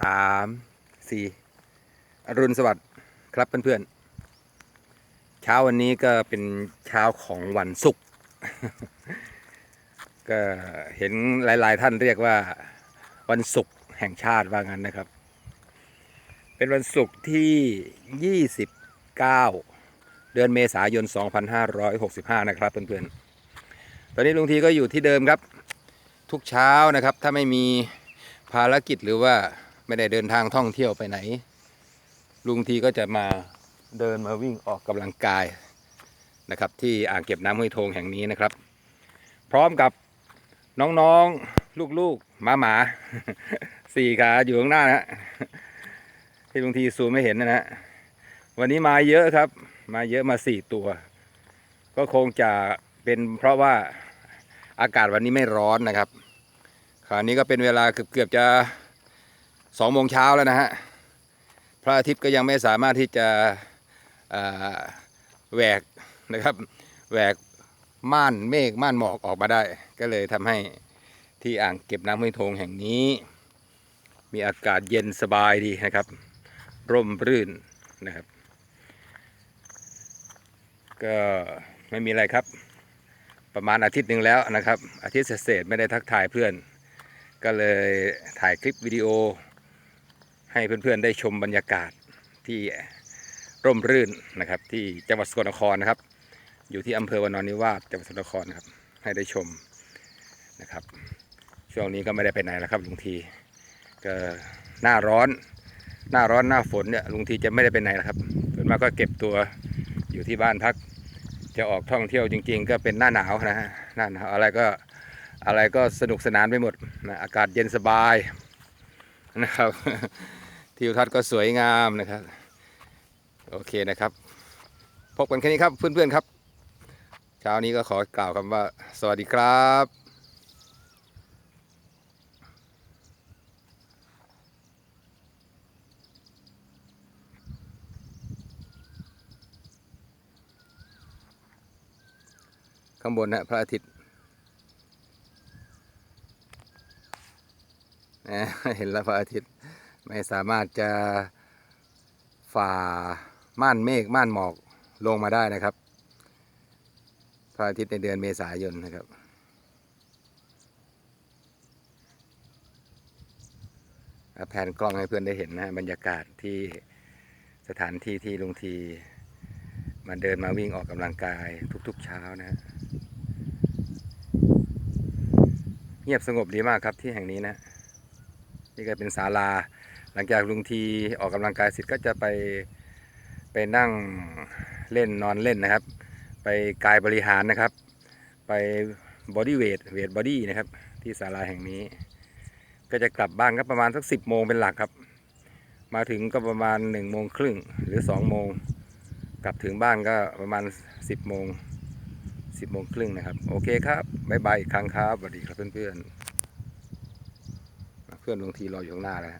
สามสี่อรุณสวัสดิ์ครับเพื่อนๆ เช้าวันนี้ก็เป็นเช้าของวันศุกร์ ก็เห็นหลายๆท่านเรียกว่าวันศุกร์แห่งชาติว่างั้นนะครับ เป็นวันศุกร์ที่ 29 เดือนเมษายน 2565 นะครับเพื่อนๆ ตอนนี้ลุงทีก็อยู่ที่เดิมครับ ทุกเช้านะครับ ถ้าไม่มีภารกิจหรือว่า ไม่ได้เดินทางท่องเที่ยวไปไหน ลุงทีก็จะมาเดินมาวิ่งออกกำลังกายนะครับ ที่อ่างเก็บน้ำห้วยโทงแห่งนี้นะครับ พร้อมกับน้องๆลูกๆหมาหมาๆสี่ขาอยู่ข้างหน้านะฮะที่ลุงทีซูมไม่เห็นนะฮะวันนี้มาเยอะครับ มาเยอะมาสี่ตัว ก็คงจะเป็นเพราะว่าอากาศวันนี้ไม่ร้อนนะครับ คราวนี้ก็เป็นเวลาเกือบเกือบจะ สองโมงเช้าแล้วนะฮะพระอาทิตย์ก็ยังไม่สามารถที่จะแหวกนะครับแหวกม่านเมฆม่านหมอกออกมาได้ ก็เลยทำให้ที่อ่างเก็บน้ำห้วยโทงแห่งนี้ มีอากาศเย็นสบายดีนะครับ ร่มรื่นนะครับ ก็ไม่มีอะไรครับ ประมาณอาทิตย์หนึ่งแล้วนะครับ อาทิตย์เศษไม่ได้ทักทายเพื่อน ก็เลยถ่ายคลิปวิดีโอ ให้เพื่อนๆได้ชมบรรยากาศที่ร่มรื่นนะครับ ที่จังหวัดสกลนครนะครับ อยู่ที่อำเภอวานอนนิวาสจังหวัดสกลนครครับ ให้ได้ชมนะครับ ช่วงนี้ก็ไม่ได้ไปไหนแล้วครับลุงทีก็หน้าร้อน หน้าร้อนหน้าฝนเนี่ยลุงทีจะไม่ได้ไปไหนแล้วครับส่วนมากก็เก็บตัวอยู่ที่บ้านพัก จะออกท่องเที่ยวจริง ๆ ก็เป็นหน้าหนาวนะฮะหน้าหนาวอะไรก็อะไรก็สนุกสนานไปหมดนะอากาศเย็นสบาย นะครับทิวทัศน์ก็สวยงามนะครับ โอเคนะครับ พบกันแค่นี้ครับเพื่อนๆครับเช้านี้ก็ขอกล่าวคำว่า สวัสดีครับข้างบนนะพระอาทิตย์ นะ เห็นแล้วพระอาทิตย์ไม่สามารถจะฝ่าม่านเมฆม่านหมอกลงมาได้นะครับ พระอาทิตย์ในเดือนเมษายนนะครับ แผนกล้องให้เพื่อนได้เห็นนะบรรยากาศที่สถานที่ที่ลุงทีมาเดินมาวิ่งออกกำลังกายทุกๆเช้านะฮะเงียบสงบดีมากครับที่แห่งนี้นะ นี่ก็เป็นศาลา หลังจากลุงทีออกกำลังกายเสร็จก็จะไปไปนั่งเล่นนอนเล่นนะครับ ไปกายบริหารนะครับ ไปบอดี้เวทเวทบอดี้นะครับ ที่ศาลาแห่งนี้ ก็จะกลับบ้านก็ประมาณสักสิบโมงเป็นหลักครับ มาถึงก็ประมาณหนึ่งโมงครึ่งหรือสองโมงกลับถึงบ้านก็ประมาณสิบโมงสิบโมงครึ่งนะครับ โอเคครับบ๊ายบายอีกครั้งครับสวัสดีครับเพื่อนๆ เพื่อนบางทีรออยู่ข้างหน้าแล้ว